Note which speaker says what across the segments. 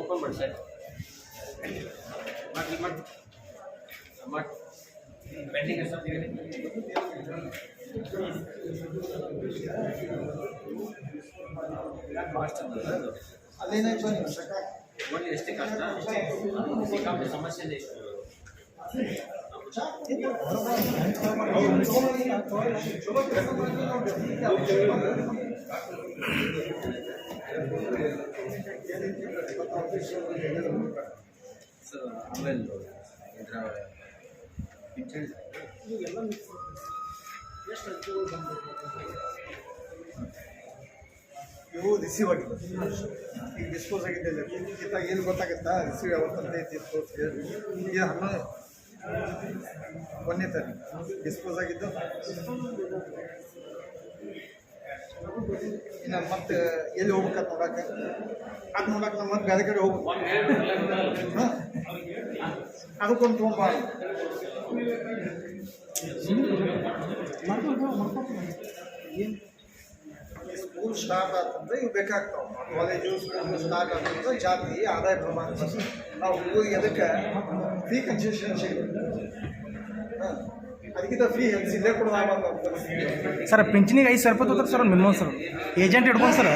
Speaker 1: Open ಮಾಡಿ sir ಮಾಡಿ ಮಾಡಿ ಮಾಡಿ ಪೆಂಡಿಂಗ್ ಎಷ್ಟು ಕಾಸ್ಟ್ ಅದು
Speaker 2: ಅದೇನಾಯ್ತು ನೀವು ಸಕ
Speaker 1: ನೋಡಿ ಎಷ್ಟೇ ಕಷ್ಟ ಸಿಕ್ಕಾಪಟ್ಟೆ ಸಮಸ್ಯೆ ಇದೆ ಸರ್ ಆಮೇಲೆ ಇದರ ಪಿಕ್ಚರ್
Speaker 2: ಇವು ರಿಸೀವ್ ಆಗಿದೆ ಈಗ ಡಿಸ್ಪೋಸ್ ಆಗಿದ್ದೆ ಏನು ಗೊತ್ತಾಗುತ್ತಾ? ರಿಸೀವ್ ಯಾವತ್ತಂತ ಇತ್ತು ಏನು ಹನ್ನೊಂದು ಒಂದನೇ ತಾರೀಕು. ಡಿಸ್ಪೋಸ್ ಆಗಿದ್ದು? ಇನ್ನು ಮತ್ತೆ ಎಲ್ಲಿ ಹೋಗ್ಬೇಕಂತ ನೋಡಕ್ಕೆ? ಅದು ನೋಡಕ್ಕೆ ನಾವು ಮತ್ತೆ ಬೇರೆ ಕಡೆ ಹೋಗ್ಬೇಕು. ಅದಕ್ಕೊಂದು ತೊಗೊಂಡ್ಬಾರ್ದು ಸ್ಕೂಲ್ ಸ್ಟಾರ್ಟ್ ಆತಂದ್ರೆ ಇವು ಬೇಕಾಗ್ತಾವೆ ಕಾಲೇಜು ಸ್ಕೂಲ್ ಸ್ಟಾರ್ಟ್ ಆತಂದ್ರೆ ಜಾತಿ ಆದಾಯ ಪ್ರಮಾಣ ನಾವು ಊರಿಗೆ ಅದಕ್ಕೆ ಫ್ರೀ ಕನ್ಸೆಷನ್ ಸಿಗುತ್ತೆ ಹಾಂ ಅದಕ್ಕಿಂತ ಫ್ರೀ ಹೆಲ್ತ್ ಇಲ್ಲೇ ಕೊಡೋದಾಗಲ್ಲ
Speaker 3: ಸರ್ ಪಿಂಚಣಿಗೆ ಐದು ಸಾವಿರ ರೂಪಾಯಿ ತಗೋತಾರೆ ಸರ್ ಮಿನಿಮಮ್ ಸರ್. ಏಜೆಂಟ್ ಇಟ್ಕೊಂಡು ಸರ್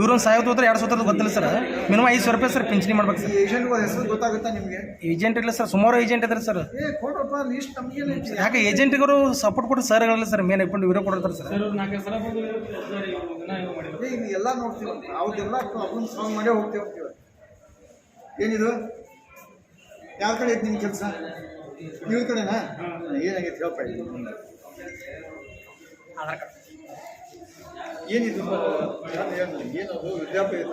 Speaker 3: ಇವ್ರೊಂದು ಸಾವಿರ ತಗೋತಾರೆ ಎರಡು ಸಾವಿರ ಗೊತ್ತಿಲ್ಲ ಸರ್. ಮಿನಿಮಮ್ ಐದು ಸಾವಿರ ರೂಪಾಯಿ ಸರ್ ಪಿಂಚಣಿ ಮಾಡ್ಬೇಕು ಸರ್.
Speaker 2: ಏಜೆಂಟ್ಗಳ ಹೆಸರು ಗೊತ್ತಾಗುತ್ತಾ ನಿಮಗೆ?
Speaker 3: ಏಜೆಂಟ್ ಇಲ್ಲ ಸರ್ ಸುಮಾರು ಏಜೆಂಟ್ ಇದ್ದಾರೆ ಸರ್.
Speaker 2: ಏ ಕೊಡ್ರಪ್ಪ ಲೀಸ್ಟ್ ನಮಗೇನು
Speaker 3: ಯಾಕೆ ಏಜೆಂಟ್ಗಳು ಸಪೋರ್ಟ್ ಕೊಟ್ಟು ಸರ್ಗಳಲ್ಲ ಸರ್ ಮೇನ್ ಇಟ್ಕೊಂಡು ಇವರೇ ಕೊಡ್ತಾರೆ ಸರ್
Speaker 2: ಎಲ್ಲ ನೋಡ್ತೀವಿ. ಅವ್ರದ್ದೆಲ್ಲ ಪ್ರಾಬ್ಲಮ್ ಸಾಲ್ವ್ ಮಾಡೇ ಹೋಗ್ತೇವೆ. ಹೋಗ್ತೀವಿ ಏನಿದು? ಯಾವ ಕಡೆ ಐತೆ ನಿಮ್ಮ ಕೆಲಸ? ಇವ್ರ ಕಡೆನಾ? ಏನಾಗೈತೆ ಹೇಳಪ್ಪ
Speaker 3: ಆಧಾರ್ ಕಾರ್ಡ್.
Speaker 2: ಏನಿದು ಏನದು ವಿದ್ಯಾಪೀಠ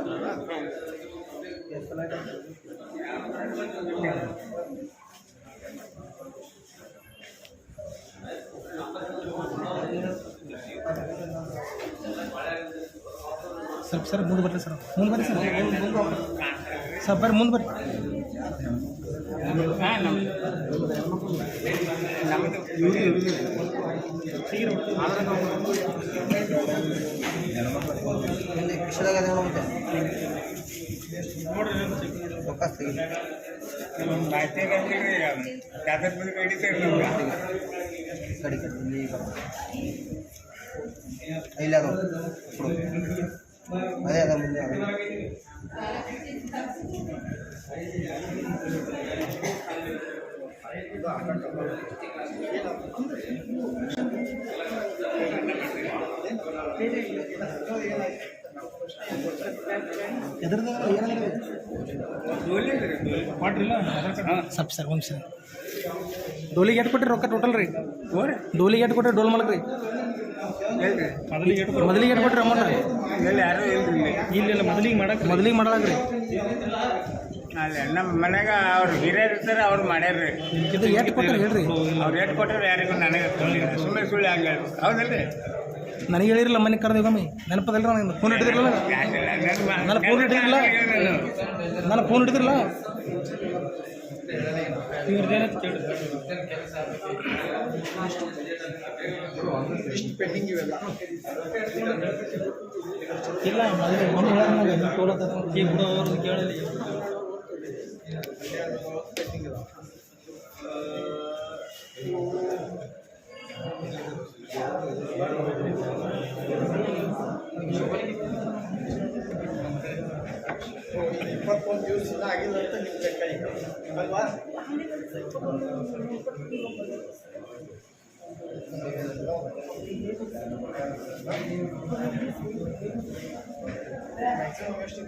Speaker 3: ಸ್ವಲ್ಪ ಸರ್ ಮುಂದೆ ಬರ್ರಿ ಸರ್. ಮುಂದೆ ಬರ್ರಿ ಸರ್. ಸರ್ ಬರ್ರಿ ಮುಂದೆ ಬರ್ರಿ.
Speaker 4: ಇಲ್ಲ ಅದು ಕೊಡು. ಅದೇ ಅದ ಮುಂದೆ
Speaker 3: ಸರ್ ಒಂದು ಸರ್ ಡೋಲಿ ಗೇಟ್ ಕೊಟ್ರಿ ರೊಕ್ಕ ಟೋಟಲ್ ರೀ? ಡೋಲಿ ಗೇಟ್ ಕೊಟ್ರಿ ಡೋಲ್ ಮಲಕ್ ರೀ ಮೊದಲಿಗೆ ಗೇಟ್ ಕೊಟ್ರಿ ಅಮೌಂಟ್ ರೀ? ಇಲ್ಲ. ಮೊದಲಿಗೆ ಮಾಡಕ್ಕೆ ಮೊದಲಿಗೆ ಮಾಡಲಾಗ್ರಿ
Speaker 5: ಅಲ್ಲ ನಮ್ಮ ಮನ್ಯಾಗ ಅವ್ರು ಹಿರಿಯರು ಇರ್ತಾರೆ ಅವ್ರು ಮಾಡ್ಯಾರ್ರಿ.
Speaker 3: ಇದು ಎಷ್ಟು ಕೊಟ್ಟರು ಹೇಳ್ರಿ?
Speaker 5: ಅವ್ರು ಎಷ್ಟು ಕೊಟ್ಟರು ಯಾರಿಗೂ ನನಗೆ ಸುಮ್ಮನೆ ಸುಳ್ಳು ಹಂಗೆ ಹೌದಲ್ರಿ?
Speaker 3: ನನಗೆ ಹೇಳಿರಲ್ಲ ಮನೆ ಕರೆದ ಒಮ್ಮೆ. ನೆನಪದಲ್ರಿ ನನಗೆ? ಫೋನ್ ಹಿಡಿದಿರಲ್ಲ ನನ್ನ ಫೋನ್ ಹಿಡಿದಿರಲ್ಲ ನನ್ನ ಫೋನ್ ಹಿಡಿದಿರಲ್ಲ
Speaker 2: ಪೆಂಡಿಂಗ್ ಇವೆಲ್ಲ
Speaker 3: ಇಲ್ಲ ಮೊದಲು ಮನೆ ನೀವು ತೋಲತ್ತ
Speaker 2: ಇಪ್ಪತ್ತೊಂದು ದಿವಸ ಇನ್ನ ಆಗಿಲ್ಲ ಅಂತ ನಿಮ್ಗೆ ಕೈ ಅಲ್ವಾ ಮ್ಯಾಕ್ಸಿಮಮ್ ಎಷ್ಟು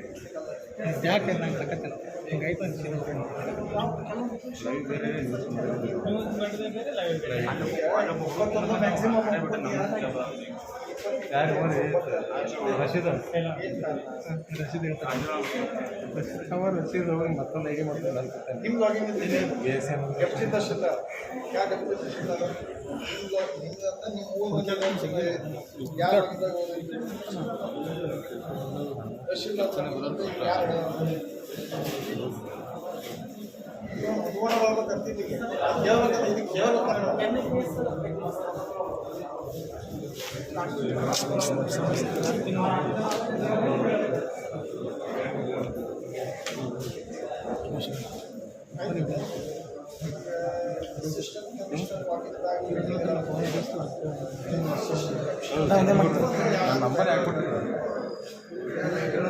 Speaker 3: ಯಾಕೆ ನಂಗೆ ತಕ್ಕತ್ತಿಲ್ಲ
Speaker 2: ಮ್ಯಾಕ್ಸಿಮಮ್
Speaker 3: ರಸೀದ್ ರಸೀದ್ ಹೇಳ್ತಾರೆ ಅವ್ರು ರಸೀದ್ ಹೋಗಿ ಮತ್ತೊಂದು ಐಡಿ ಮಾಡ್ತಾರೆ ಅನ್ಸುತ್ತೆ
Speaker 2: ಯಾವ ಡೆಪ್ಟಿ ತಹಶೀಲ್ದಾರ್ ನಿಮ್ದು ಅಂತ ನೀವು ತಹಶೀಲ್ದಾರ್ ಯಾರು ಇಲ್ಲಿಗೆ ಕೇಳ್ಬೇಕಂದ್ರೆ ಇದಕ್ಕೆ ಕೇಳ್ಬೇಕು
Speaker 3: ನಂಬರ್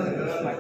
Speaker 3: ಇದೇ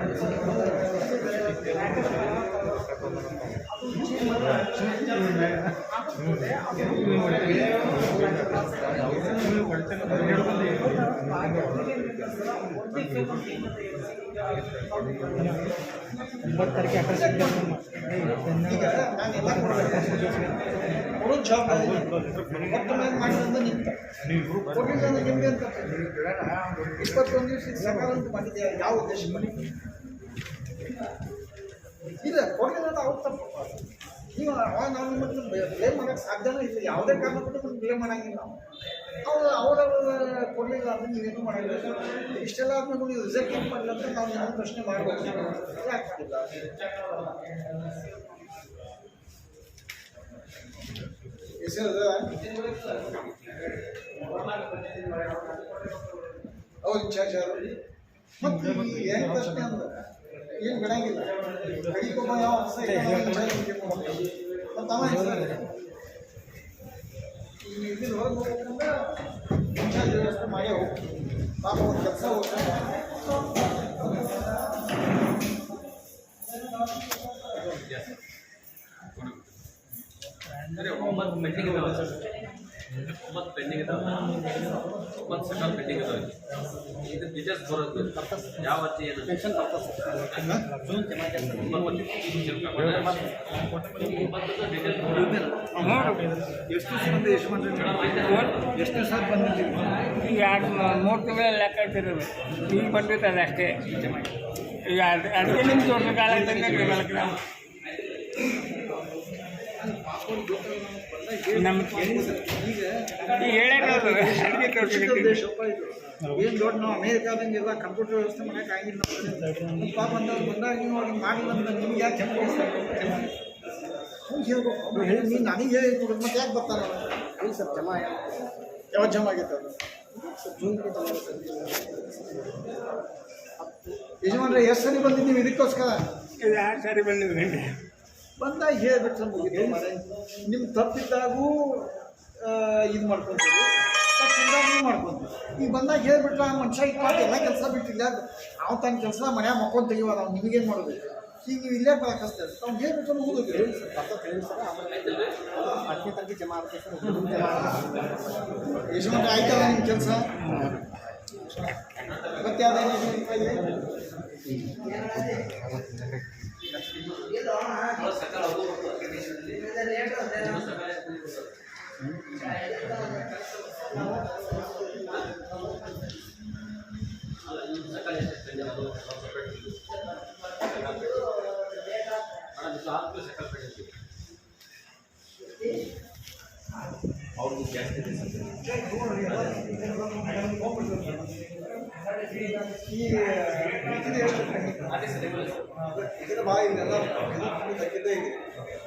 Speaker 3: ಹೇಳ್ಕೊಂಡು ಒಂಬತ್ತು ತಾರೀಕು
Speaker 2: ಅಂತ ಇಪ್ಪತ್ತೊಂದು ದಿವಸ ಸರ್ಕಾರ ಅಂತ ಮಾಡಿದ್ದೆ ಯಾವ ಉದ್ದೇಶ ಇಲ್ಲ ಕೊಡಲಿಲ್ಲ ಅವ್ರು ತಪ್ಪು ನೀವು ಅವಾಗ ನಾವು ಮತ್ತೆ ಬ್ಲೇಮ್ ಮಾಡೋಕ್ಕೆ ಸಾಧ್ಯನೇ ಇಲ್ಲ ಯಾವುದೇ ಕಾರಣ ಬ್ಲೇಮ್ ಮಾಡಂಗಿಲ್ಲ ನಾವು ಅವ್ರು ಅವರವ್ರ ಕೊಡಲಿಲ್ಲ ಅಂದ್ರೆ ನೀವೇನು ಮಾಡಿಲ್ಲ. ಇಷ್ಟೆಲ್ಲ ಆದ್ಮೇಲೆ ನೀವು ರಿಸಲ್ಟ್ ಏನು ಮಾಡಿಲ್ಲ ಅಂತ ನಾವು ನಿಮ್ಮನ್ನು ಪ್ರಶ್ನೆ ಮಾಡ್ಬೋದು. ಯಾಕೆ ಮಾಡಿಲ್ಲ ಹೆಸರು ಹೌದು ಇನ್ಚಾರ್ಜ್ ಯಾರು ಮತ್ತೆ ಈ ಏನು ಪ್ರಶ್ನೆ ಅಂದ್ರೆ ಏನು ಬಿಡಂಗಿಲ್ಲ ಕಡಿಗೊಬ್ಬ ಯಾವ ಮತ್ತು ಅವ
Speaker 1: ಸರಿ ಒಂಬತ್ತು ಪೆಂಡಿಂಗ್ ಇದಾವೆ ಒಂಬತ್ತು ಪೆಂಡಿಂಗ್ ಒಂಬತ್ತು ಸೆಕಂಡ್ ಪೆಂಡಿಂಗ್ ಇದಾವೆ ಇದು ಡೀಟೇಲ್ಸ್ ಬರೋದು ಯಾವ ಅರ್ಜಿ ಏನು?
Speaker 2: ಎಷ್ಟು ಮಂದಿ ಎಷ್ಟು ಮಂದಿ ಎಷ್ಟು ಸರ್ ಬಂದಿದ್ದೀವಿ
Speaker 5: ಈಗ ಮೂರು ತಿಂಗಳ ಲೆಕ್ಕ ಇಟ್ಟಿರೋದು ಈಗ ಬಂದಿರ್ತದೆ ಅಷ್ಟೇ. ಈಗ ಅದು ಅದಕ್ಕೆ ನಿಮ್ಮ ತೋಟದ ಕಾಲ
Speaker 2: ಈಗ ಏನು ದೊಡ್ಡ ನಾವು ಅಮೇರಿಕಾದಂಗೆಲ್ಲ ಕಂಪ್ಯೂಟರ್ ವ್ಯವಸ್ಥೆ ಮಾಡಕ್ಕೆ ಆಗಿಲ್ಲ. ನಮ್ಮ ಪಾಪ ಬಂದವ್ರು ಬಂದಾಗ ನೀವು ಅವ್ರಿಗೆ ಮಾಡಿಲ್ಲ ಅಂತ ನಿಮ್ಗೆ ಯಾಕೆ ಹೇಳ್ಬೇಕು. ಅವ್ರು ಹೇಳಿ ನೀನು ನನಗೆ ಹೇಳಿ ಕೊಡೋದು ಮತ್ತೆ ಯಾಕೆ ಬರ್ತಾರೆ ಹೇಳಿ ಸರ್ ಜಮಾ ಯಾವತ್ತು ಜಮಾ ಆಗೈತೆ ಅದು ಯಜಮಾನ್ರೆ ಎಷ್ಟು ಸರಿ ಬಂದಿದ್ದೀವಿ? ಇದಕ್ಕೋಸ್ಕರ?
Speaker 5: ಸರಿ ಬಂದಿದ್ರಿ
Speaker 2: ಬಂದಾಗ ಹೇಳ್ಬಿಟ್ರೆ ಮುಗಿದು ನಿಮ್ಮ ತಪ್ಪಿದ್ದಾಗೂ ಇದು ಮಾಡ್ಕೊತೀವಿ. ತಪ್ಪಿದ್ದಾಗ ಈಗ ಬಂದಾಗ ಹೇಳ್ಬಿಟ್ರೆ, ಆ ಮನುಷ್ಯ ಈಗ ಎಲ್ಲ ಕೆಲಸ ಬಿಟ್ಟಿಲ್ಲ ಅವ್ನು ತನ್ನ ಕೆಲಸ ಮನ್ಯಾಗ ಮಕ್ಕೊಂಡು ತೆಗಿವ ನಾವು ನಿಮಗೇನು ಮಾಡೋದು? ಈಗ ನೀವು ಇಲ್ಲೇ ಕಷ್ಟ ಅವ್ನು ಹೇಳ್ಬಿಟ್ರೆ ಮುಗಿದು ಹೇಳಿ. ಸರ್ ಹತ್ತನೇ ತಾರೀಕು ಜಮಾ ಆಯ್ತಲ್ಲ ನಿಮ್ಮ ಕೆಲಸ? ಮತ್ತೆ ಅದೇನು
Speaker 1: ಅವ್ರದ್ದು ಜಾಸ್ತಿ ಇದೆ
Speaker 2: ಈ ಇದು ಎಷ್ಟು